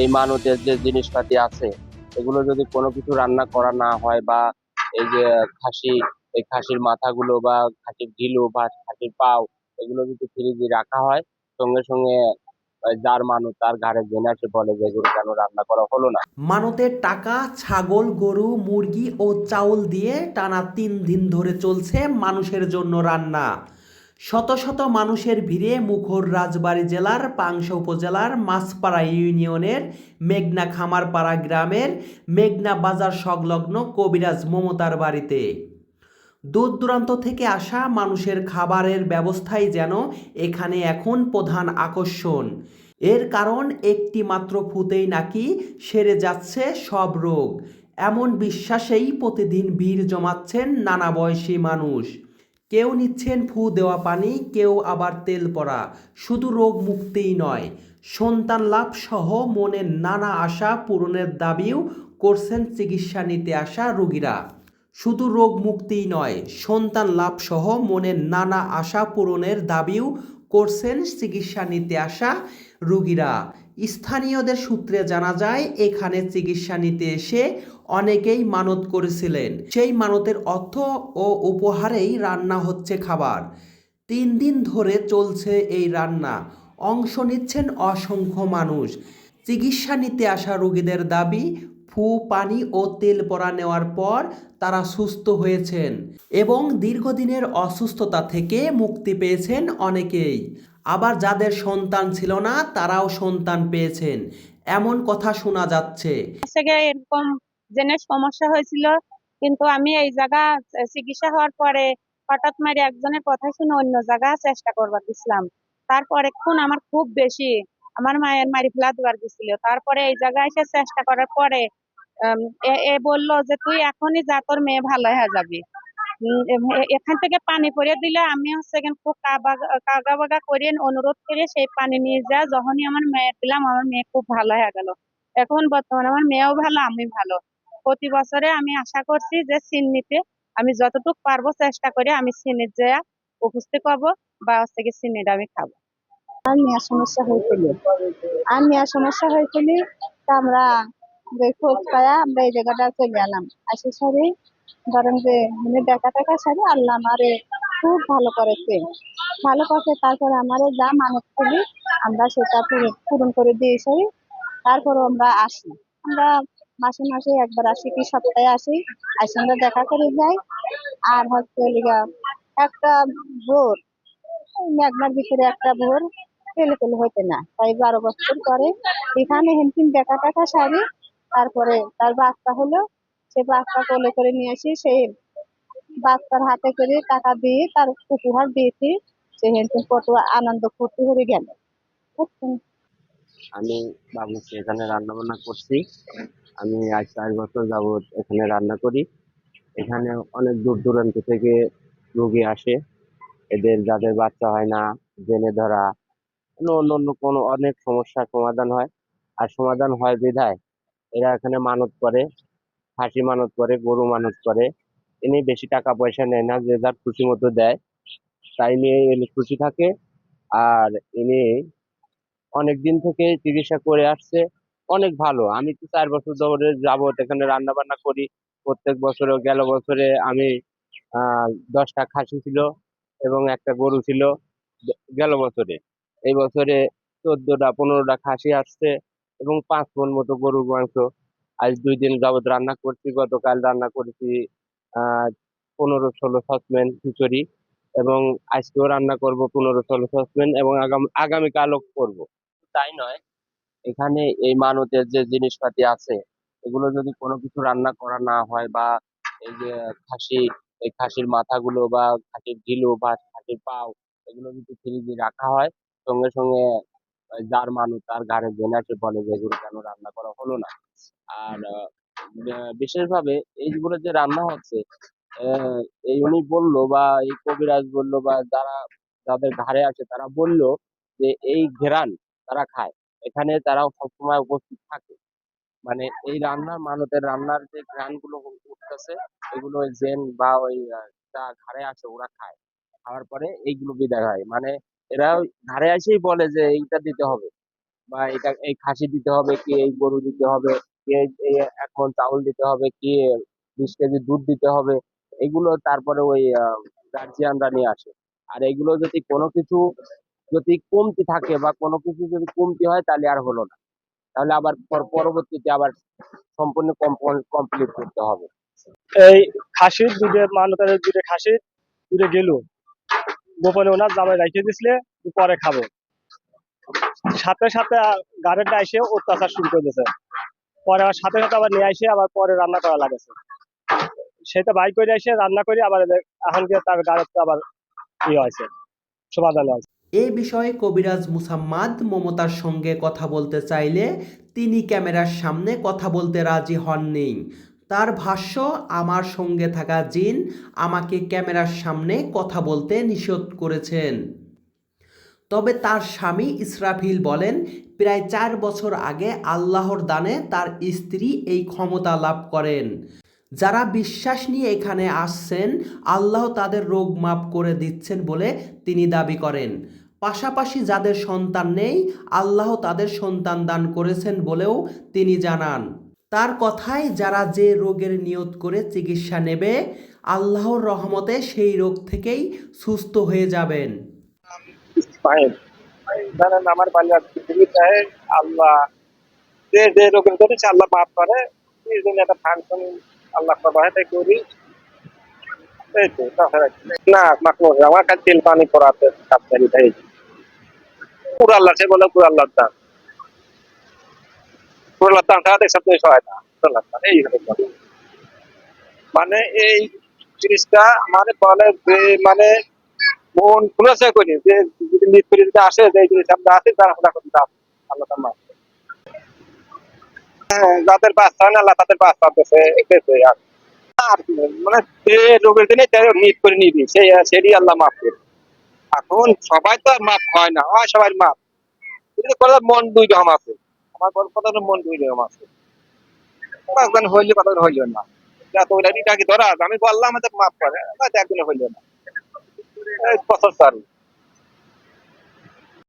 এই মানুষের যে জিনিসপাতি আছে, এগুলো যদি কোনো কিছু রান্না করা না হয় বা এই যে খাসি, এই খাসির মাথাগুলো বা খাসির গিলু বা খাসির পাও, এগুলো যদি ফ্রিজে রাখা হয়, সঙ্গে সঙ্গে যার মানুষ তার ঘাড়ে জেনে আসে বলে যে এগুলো কেন রান্না করা হলো না। মানতের টাকা, ছাগল, গরু, মুরগি ও চাউল দিয়ে টানা তিন দিন ধরে চলছে মানুষের জন্য রান্না। শত শত মানুষের ভিড়ে মুখর রাজবাড়ী জেলার পাংশা উপজেলার মাছপাড়া ইউনিয়নের মেঘনা খামারপাড়া গ্রামের মেঘনা বাজার সংলগ্ন কবিরাজ মমতার বাড়িতে। দূর দূরান্ত থেকে আসা মানুষের খাবারের ব্যবস্থাই যেন এখানে এখন প্রধান আকর্ষণ। এর কারণ একটি মাত্র ফুতেই নাকি সেরে যাচ্ছে সব রোগ। এমন বিশ্বাসেই প্রতিদিন ভিড় জমাচ্ছেন নানা বয়সী মানুষ। কেউ নিচ্ছেন ফু দেওয়া পানি, কেউ আবার তেল পড়া। শুধু রোগ মুক্তিই নয়, সন্তান লাভ সহ মনের নানা আশা পূরণের দাবিও করছেন চিকিৎসা নিতে আসা রোগীরা। শুধু রোগ মুক্তিই নয়, সন্তান লাভ সহ মনের নানা আশা পূরণের দাবিও করছেন চিকিৎসা নিতে আসা রোগীরা। স্থানীয়দের সূত্রে জানা যায়, এখানে চিকিৎসা নিতে এসে অনেকেই মানত করেছিলেন। সেই মানতের অর্থ ও উপহারেই রান্না হচ্ছে খাবার। তিন দিন ধরে চলছে এই রান্না। অংশ নিচ্ছেন অসংখ্য মানুষ। চিকিৎসা নিতে আসা রোগীদের দাবি, ফু, পানি ও তেল পরা নেওয়ার পর তারা সুস্থ হয়েছেন এবং দীর্ঘদিনের অসুস্থতা থেকে মুক্তি পেয়েছেন অনেকেই। আবার যাদের সন্তান ছিল না, তারাও সন্তান পেয়েছেন। এমন কথা শোনা যাচ্ছে। এরকম জেনে সমস্যা হয়েছিল, কিন্তু আমি এই জায়গা, চিকিৎসা হওয়ার পরে হঠাৎ মারি একজনের কথা শুনে অন্য জায়গা চেষ্টা করবার দিছিলাম তারপরে খুন আমার খুব বেশি, আমার মায়ের মারি ফেলা দেওয়ার গেছিল। তারপরে এই জায়গায় এসে চেষ্টা করার পরে এ- বলল যে, তুই এখনই যা, তোর মেয়ে ভালো হয়ে যাবি। এখান থেকে পানি পরে দিলে আমি হচ্ছে খুব কাগা বাগা করে অনুরোধ করে সেই পানি নিয়ে যা। যখনই আমার মেয়ে দিলাম, আমার মেয়ে খুব ভালো হয়ে গেল। এখন বর্তমানে আমার মেয়েও ভালো, আমি ভালো। প্রতি বছরে আমি আশা করছি যে সিন্নিতে আমি যতটুকু পারব চেষ্টা করে আমি সিন্নির যা উপস্থিত হব বা হচ্ছে কি সিন্নিটা আমি খাব। আর নেওয়ার সমস্যা হয়েছিল আর নেওয়ার সমস্যা হয়েছিল তা আমরা খোঁজ পায়া আমরা এই জায়গাটা চলে এলাম। আসে সারি ধরেন যে মানে দেখা টাকা সারি আল্লাহ আমারে খুব ভালো করেছে ভালো করছে, তারপরে আমারে যা মানত করি, আমরা সেটা পূরণ- করে দিয়ে সারি তারপরে আমরা আসি। আমরা মাসে মাসে একবার আসি কি সপ্তাহে আসি, আসে আমরা দেখা করে যাই। আর হচ্ছে একটা ভোর এই মেঘনার ভিতরে একটা ভোর পেলে পেলে হইতে না। তাই বারো বছর পরে এখানে হেনতিন দেখা টাকা সারি, তারপরে তার বাচ্চা হলো সে বাচ্চা কোলে করে নিয়ে আসি, সেই বাচ্চার হাতে করে টাকা দিয়ে তার উপহার দিয়েছি। সে হেনতিন কত আনন্দ ফুর্তি করে গেল। আমি বাবুকে এখানে রান্না বান্না করছি। আমি আজ চার বছর যাবত এখানে রান্না করি। এখানে অনেক দূর দূরান্ত থেকে রোগী আসে। এদের যাদের বাচ্চা হয় না, জেনে ধরা অন্য অন্য কোনো অনেক সমস্যার সমাধান হয়। আর সমাধান হয় বিধায় এরা এখানে মানত করে। খাসি মানত করে, গরু মানত করে, ইনি বেশি টাকা পয়সা নেয় না, যে যার খুশি মতো দেয়, তাই নিয়ে ইনি খুশি থাকে। আর ইনি অনেক দিন থেকে চিকিৎসা করে আসছে, অনেক ভালো। আমি তো চার বছর ধরে যাবত এখানে রান্না বান্না করি, প্রত্যেক বছরে গেল বছরে আমি দশটা খাসি ছিল এবং একটা গরু ছিল গেল বছরে। এই বছরে চোদ্দটা, পনেরোটা খাসি আসছে এবং পাঁচ মন মতো গরুর মাংস আজ দুই দিন যাবত রান্না করছি, গতকাল রান্না করেছি পনেরো ষোলো সসম্যান খিচুড়ি এবং আজকেও রান্না করব পনেরো ষোলো সসম্যান এবং আগামী আগামীকালও করব। তাই নয়, এখানে এই মানতের যে জিনিসপাতি আছে, এগুলো যদি কোনো কিছু রান্না করা না হয় বা এই যে খাসি, এই খাসির মাথাগুলো বা খাসির গিলু বা খাসির পাও, এগুলো যদি ফ্রিজে রাখা হয়, সঙ্গে সঙ্গে যার মানুষ তার ঘাড়ে জেনে আসে বলে যে এগুলো কেন রান্না করা হলো না? আর বিশেষভাবে এইগুলো যে রান্না হচ্ছে আহ, এই উনি বলল বা এই কবিরাজ বলল বা যারা যাদের ঘাড়ে আছে তারা বলল যে এই ঘেরান তারা খায়। এখানে তারা সবসময় উপস্থিত থাকে। মানে এই রান্নার মানতের রান্নার যে ঘ্রাণগুলো উঠতেছে এগুলো ওই জেন বা ওই যা ঘাড়ে আছে ওরা খায়। খাওয়ার পরে এইগুলো বিদায় হয়। মানে এরা ঘাড়ে এসেই বলে যে, এইটা দিতে হবে। বা এটা, এই খাসি দিতে হবে, কি এই গরু দিতে হবে, কি এই- মণ চাউল দিতে হবে, কি বিশ কেজি দুধ দিতে হবে, এগুলো তারপরে ওই গার্জিয়ানরা নিয়ে আসে। আর এগুলো যদি কোনো কিছু, যদি কমতি থাকে বা কোনো কিছু যদি কমতি হয়, তাহলে আর হলো না। তাহলে আবার পর- পরবর্তীতে আবার সম্পূর্ণ কমপ্লিট করতে হবে। এই খাসির দুধে মানতের দুধে খাসির দুধে গেল। গোপনে ওনার জামাই রাখিয়ে দিছিলে পরে খাব। সাথে সাথে গাড়িটা এসে অত্যাচার শুরু করে দিয়েছে। পরে আবার সাথে সাথে আবার নিয়ে এসে আবার পরে রান্না করা লাগেছে। সেটা বাই করে এসে রান্না করে আবার এখন তার গাড়িতে আবার ইয়ে হয়েছে, সমাধান হয়েছে। এ বিষয়ে কবিরাজ মুসাম্মাদ মমতার সঙ্গে কথা বলতে চাইলে তিনি ক্যামেরার সামনে কথা বলতে রাজি হননি। তার ভাষ্য, আমার সঙ্গে থাকা জিন আমাকে ক্যামেরার সামনে কথা বলতে নিষেধ করেছেন। তবে তার স্বামী ইসরাফিল বলেন, প্রায় চার বছর আগে আল্লাহর দানে তার স্ত্রী এই ক্ষমতা লাভ করেন। যারা বিশ্বাস নিয়ে এখানে আসছেন, আল্লাহ তাদের রোগ মাপ করে দিচ্ছেন বলে তিনি দাবি করেন। পাশাপাশি যাদের সন্তান নেই, আল্লাহ তাদের সন্তান দান করেছেন বলেও তিনি জানান। তার কথায় যারা যে রোগের নিয়ত করে চিকিৎসা নেবে, আল্লাহর রহমতে সেই রোগ থেকেই সুস্থ হয়ে যাবেন। আমার আল্লাহ যে যে রোগের করেছে আল্লাহ মাফ করে, এই জন্য একটা ফাংশন আল্লাহ সবাই করি। না আমার কাছে তেল পানি সাবধানি তাই। আল্লাহ সে বলে পুরো দান ছাড়া দেশের হয় না এই মানে এই জিনিসটা মানে বলে যে মানে মন খুলেছে যে যদি আসে, যে জিনিস আমরা দাও আল্লাহ যাদের হয় না, আল্লাহ তাদের দেশে আর। মানে যে রোগের দিনে তাই করে নিবি সেই আল্লাহ মাফ করে। এখন সবাই তো আর মাফ হয় না, হয় সবাই মাফ। কিন্তু মন দুই রকম আছে। আমার কথা মন দুই আমার একজন হইল কথা হইল না। আমি বললাম, আমাদের মাফ করে। একদিনে হইল না। বছর